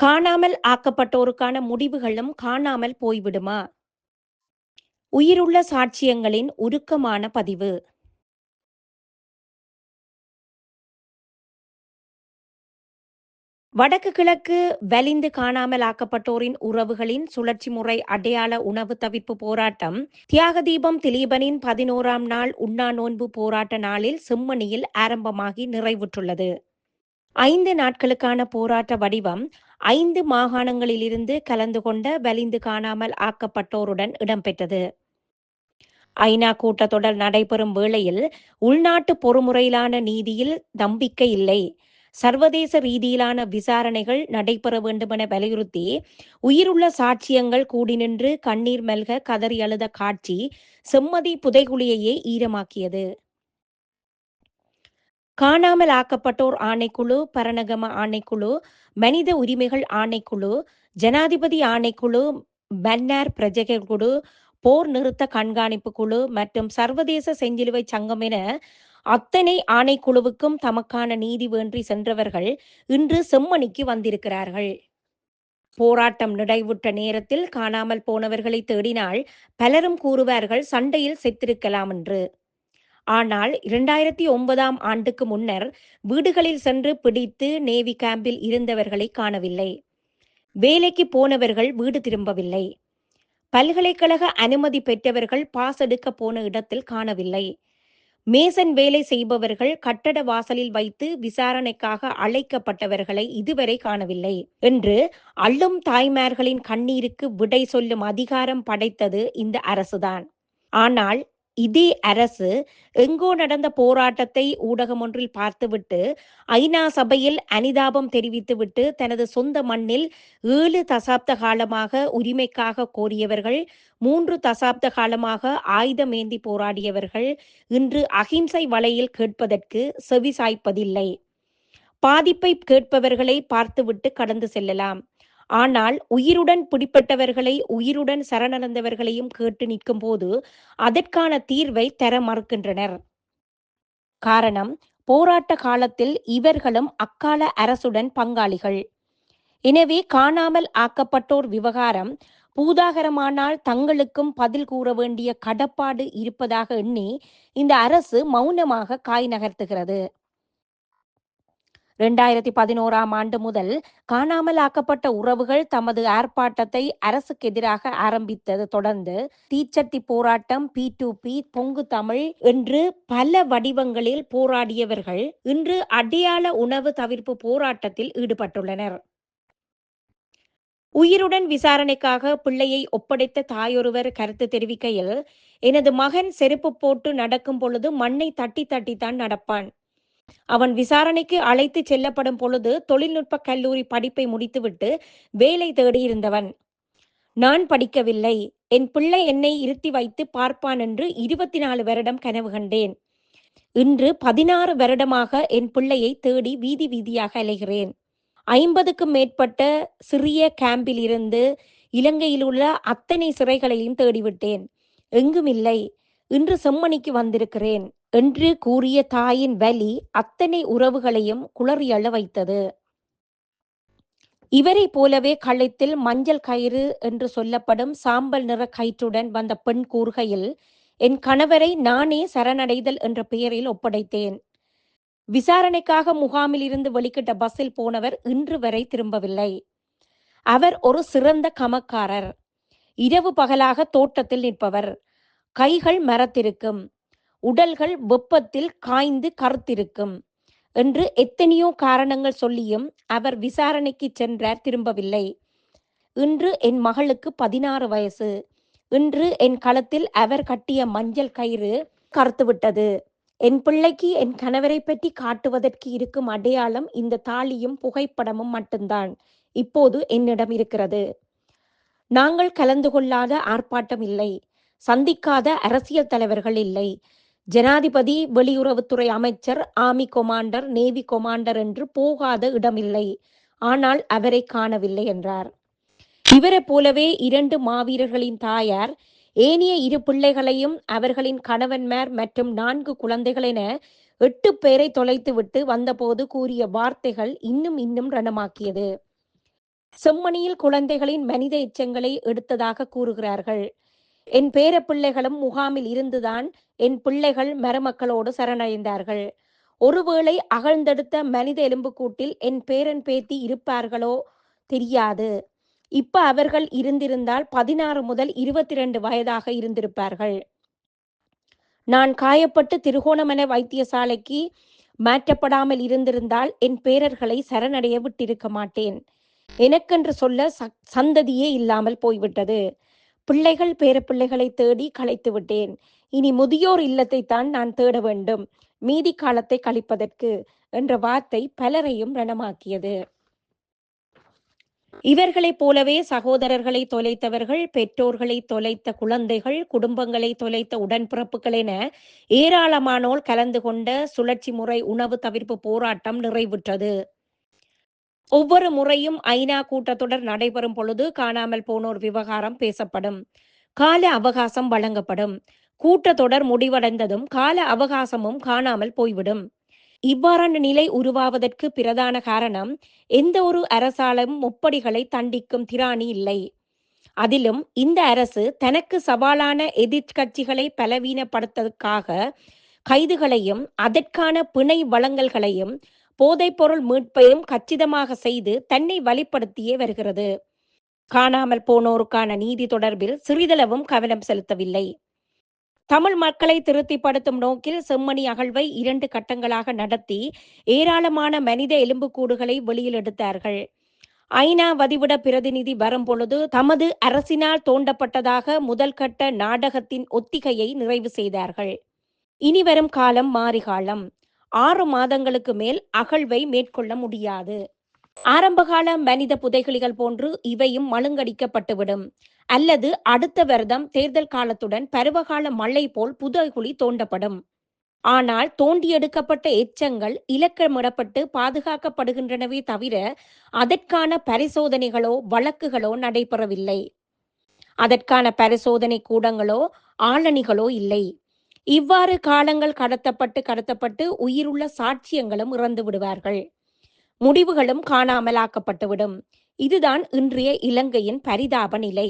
காணாமல் ஆக்கப்பட்டோருக்கான முடிவுகளும் காணாமல் போய்விடுமா? உயிருள்ள சாட்சியங்களின் உருக்கமான பதிவு. வடக்கு கிழக்கு வலிந்து காணாமல் ஆக்கப்பட்டோரின் உறவுகளின் சுழற்சி முறை அடையாள உணவு தவிர்ப்பு போராட்டம். தியாக தீபம் திலீபனின் பதினோராம் நாள் உண்ணா நோன்பு போராட்ட நாளில் செம்மணியில் ஆரம்பமாகி நிறைவுற்றுள்ளது. ஐந்து நாட்களுக்கான போராட்ட வடிவம் ஐந்து மாகாணங்களிலிருந்து கலந்து கொண்ட வலிந்து காணாமல் ஆக்கப்பட்டோருடன் இடம்பெற்றது. ஐநா கூட்டத்தொடர் நடைபெறும் வேளையில் உள்நாட்டு பொறுமுறையிலான நீதியில் நம்பிக்கை இல்லை. சர்வதேச ரீதியிலான விசாரணைகள் நடைபெற வேண்டுமென வலியுறுத்தி உயிருள்ள சாட்சியங்கள் கூடி நின்று கண்ணீர் மெல்க கதறி அழுத காட்சி செம்மதி புதைகுழியையே ஈரமாக்கியது. காணாமல் ஆக்கப்பட்டோர் ஆணைக்குழு பரணகம ஆணைக்குழு மனித உரிமைகள் ஆணைக்குழு ஜனாதிபதி ஆணைக்குழு மன்னார் பிரஜைகள் குழு போர் நிறுத்த கண்காணிப்பு குழு மற்றும் சர்வதேச செஞ்சிலுவை சங்கம் என அத்தனை ஆணைக்குழுவுக்கும் தமக்கான நீதி வேண்டி சென்றவர்கள் இன்று செம்மணிக்கு வந்திருக்கிறார்கள். போராட்டம் நிறைவுற்ற நேரத்தில் காணாமல் போனவர்களை தேடினால் பலரும் கூறுவார்கள் சண்டையில் செத்திருக்கலாம் என்று. ஆனால் இரண்டாயிரத்தி ஒன்பதாம் ஆண்டுக்கு முன்னர் வீடுகளில் சென்று பிடித்து நேவி கேம்பில் இருந்தவர்களை காணவில்லை. வேலைக்கு போனவர்கள் வீடு திரும்பவில்லை. பல்கலைக்கழக அனுமதி பெற்றவர்கள் பாஸ் எடுக்க போன இடத்தில் காணவில்லை. மேசன் வேலை செய்பவர்கள் கட்டட வாசலில் வைத்து விசாரணைக்காக அழைக்கப்பட்டவர்களை இதுவரை காணவில்லை என்று அள்ளும் தாய்மார்களின் கண்ணீருக்கு விடை சொல்லும் அதிகாரம் படைத்தது இந்த அரசுதான். ஆனால் இதே அரசு எங்கோ நடந்த போராட்டத்தை ஊடகம் ஒன்றில் பார்த்துவிட்டு ஐநா சபையில் அனிதாபம் தெரிவித்துவிட்டு தனது சொந்த மண்ணில் ஏழு தசாப்த காலமாக உரிமைக்காக கோரியவர்கள் மூன்று தசாப்த காலமாக ஆயுதமேந்தி போராடியவர்கள் இன்று அகிம்சை வலையில் கேட்பதற்கு செவி சாய்ப்பதில்லை. பாதிப்பை கேட்பவர்களை பார்த்துவிட்டு கடந்து செல்லலாம். ஆனால் உயிருடன் பிடிப்பட்டவர்களை உயிருடன் சரணடைந்தவர்களையும் கேட்டு நிற்கும் போது அதற்கான தீர்வை தர மறுக்கின்றனர். காரணம் போராட்ட காலத்தில் இவர்களும் அக்கால அரசுடன் பங்காளிகள். எனவே காணாமல் ஆக்கப்பட்டோர் விவகாரம் பூதாகரமானால் தங்களுக்கும் பதில் கூற வேண்டிய கடப்பாடு இருப்பதாக எண்ணி இந்த அரசு மௌனமாக காய் நகர்த்துகிறது. இரண்டாயிரத்தி பதினோராம் ஆண்டு முதல் காணாமல் ஆக்கப்பட்ட உறவுகள் தமது ஆர்ப்பாட்டத்தை அரசுக்கு எதிராக ஆரம்பித்தது. தொடர்ந்து தீச்சட்டி போராட்டம் பி டு பி பொங்கு தமிழ் என்று பல வடிவங்களில் போராடியவர்கள் இன்று அடையாள உணவு தவிர்ப்பு போராட்டத்தில் ஈடுபட்டுள்ளனர். உயிருடன் விசாரணைக்காக பிள்ளையை ஒப்படைத்த தாயொருவர் கருத்து தெரிவிக்கையில் எனது மகன் செருப்பு போட்டு நடக்கும் பொழுது மண்ணை தட்டி தட்டித்தான் நடப்பான். அவன் விசாரணைக்கு அழைத்து செல்லப்படும் பொழுது தொழில்நுட்ப கல்லூரி படிப்பை முடித்துவிட்டு வேலை தேடியிருந்தவன் நான் படிக்கவில்லை. என் பிள்ளை என்னை இருத்தி வைத்து பார்ப்பான் என்று இருபத்தி நாலு வருடம் கனவு கண்டேன். இன்று பதினாறு வருடமாக என் பிள்ளையை தேடி வீதி வீதியாக அலைகிறேன். ஐம்பதுக்கும் மேற்பட்ட சிறிய கேம்பில் இருந்து இலங்கையில் உள்ள அத்தனை சிறைகளையும் தேடிவிட்டேன். எங்கும் இல்லை இன்று செம்மணிக்கு வந்திருக்கிறேன். என்று கூறிய தாயின் வலி அத்தனை உறவுகளையும் குளறியழ வைத்தது. இவரை போலவே கழுத்தில் மஞ்சள் கயிறு என்று சொல்லப்படும் சாம்பல் நிற கயிற்றுடன் வந்த பெண் கூறுகையில் என் கணவரை நானே சரணடைதல் என்ற பெயரில் ஒப்படைத்தேன். விசாரணைக்காக முகாமில் இருந்து வெளிக்கிட்ட பஸ்ஸில் போனவர் இன்று வரை திரும்பவில்லை. அவர் ஒரு சிறந்த கமக்காரர். இரவு பகலாக தோட்டத்தில் நிற்பவர். கைகள் மரத்திருக்கும். உடல்கள் வெப்பத்தில் காய்ந்து கருத்திருக்கும் என்று எத்தனையோ காரணங்கள் சொல்லியும் அவர் விசாரணைக்கு சென்றார் திரும்பவில்லை. இன்று என் மகளுக்கு பதினாறு வயசு. இன்று என் களத்தில் அவர் கட்டிய மஞ்சள் கயிறு கருத்துவிட்டது என் பிள்ளைக்கு என் கணவரை பற்றி காட்டுவதற்கு இருக்கும் அடையாளம் இந்த தாலியும் புகைப்படமும் மட்டும்தான். இப்போது என்னிடம் இருக்கிறது. நாங்கள் கலந்து கொள்ளாத ஆர்ப்பாட்டம் இல்லை. சந்திக்காத அரசியல் தலைவர்கள் இல்லை. ஜனாதிபதி வெளியுறவுத்துறை அமைச்சர் ஆர்மி கொமாண்டர் நேவி கொமாண்டர் என்று போகாத இடமில்லை. ஆனால் அவரை காணவில்லை என்றார். இவரை போலவே இரண்டு மாவீரர்களின் தாயார் ஏனைய இரு பிள்ளைகளையும் அவர்களின் கணவன்மார் மற்றும் நான்கு குழந்தைகள் என எட்டு பேரை தொலைத்துவிட்டு வந்தபோது கூறிய வார்த்தைகள் இன்னும் இன்னும் ரணமாக்கியது. செம்மணியில் குழந்தைகளின் மனித எச்சங்களை எடுத்ததாக கூறுகிறார்கள். என் பேர பிள்ளைகளும் முகாமில் இருந்துதான் என் பிள்ளைகள் மருமக்களோடு சரணடைந்தார்கள். ஒருவேளை அகழ்ந்தெடுத்த மனித எலும்புக்கூட்டில் என் பேரன் பேத்தி இருப்பார்களோ தெரியாது. இப்ப அவர்கள் இருந்திருந்தால் பதினாறு முதல் இருபத்தி ரெண்டு வயதாக இருந்திருப்பார்கள். நான் காயப்பட்டு திருகோணமலை வைத்தியசாலைக்கு மாற்றப்படாமல் இருந்திருந்தால் என் பேரர்களை சரணடைய விட்டிருக்க மாட்டேன். எனக்கென்று சொல்ல சந்ததியே இல்லாமல் போய்விட்டது. பிள்ளைகள் பேரப்பிள்ளைகளை தேடி களைத்து விட்டேன். இனி முதியோர் இல்லத்தை தான் நான் தேட வேண்டும். மீதி காலத்தை கழிப்பதற்கு என்ற வார்த்தை பலரையும் ரணமாக்கியது. இவர்களைப் போலவே சகோதரர்களை தொலைத்தவர்கள் பெற்றோர்களை தொலைத்த குழந்தைகள் குடும்பங்களை தொலைத்த உடன்பிறப்புகள் என ஏராளமானோர் கலந்து கொண்ட சுழற்சி முறை உணவு தவிர்ப்பு போராட்டம் நிறைவுற்றது. ஒவ்வொரு முறையும் ஐநா கூட்டத்தொடர் நடைபெறும் பொழுது காணாமல் போனோர் விவகாரம் பேசப்படும். கால அவகாசம் வழங்கப்படும். கூட்டத்தொடர் முடிவடைந்ததும் கால அவகாசமும் காணாமல் போய்விடும். இவ்வாறான நிலை உருவாவதற்கு பிரதான காரணம் எந்த ஒரு அரசாலும் முப்படிகளை தண்டிக்கும் திராணி இல்லை. அதிலும் இந்த அரசு தனக்கு சவாலான எதிர்கட்சிகளை பலவீனப்படுத்தற்காக கைதுகளையும் அதற்கான பிணை வழங்கல்களையும் போதைப்பொருள் மீட்பையும் கச்சிதமாக செய்து தன்னை வழிப்படுத்தியே வருகிறது. காணாமல் போனோருக்கான நீதி தொடர்பில் சிறிதளவும் கவனம் செலுத்தவில்லை. தமிழ் மக்களை திருப்திப்படுத்தும் நோக்கில் செம்மணி அகழ்வை இரண்டு கட்டங்களாக நடத்தி ஏராளமான மனித எலும்புக்கூடுகளை வெளியில் எடுத்தார்கள். ஐநா வதிவிட பிரதிநிதி வரும்பொழுது தமது அரசினால் தோண்டப்பட்டதாக முதல் கட்ட நாடகத்தின் ஒத்திகையை நிறைவு செய்தார்கள். இனி வரும் காலம் மாறிகாலம் ஆறு மாதங்களுக்கு மேல் அகழ்வை மேற்கொள்ள முடியாது. ஆரம்பகால மனித புதைகுலிகள் போன்று இவையும் மழுங்கடிக்கப்பட்டுவிடும். அல்லது அடுத்த வருடம் தேர்தல் காலத்துடன் பருவகால மழை போல் புதைகுழி தோண்டப்படும். ஆனால் தோண்டி எடுக்கப்பட்ட எச்சங்கள் இலக்கமிடப்பட்டு பாதுகாக்கப்படுகின்றனவே தவிர அதற்கான பரிசோதனைகளோ வழக்குகளோ நடைபெறவில்லை. அதற்கான பரிசோதனை கூடங்களோ ஆளணிகளோ இல்லை. இவ்வாறு காலங்கள் கடத்தப்பட்டு கடத்தப்பட்டு உயிருள்ள சாட்சியங்களும் இறந்து விடுவார்கள். முடிவுகளும் காணாமலாக்கப்பட்டுவிடும். இதுதான் இன்றைய இலங்கையின் பரிதாப நிலை.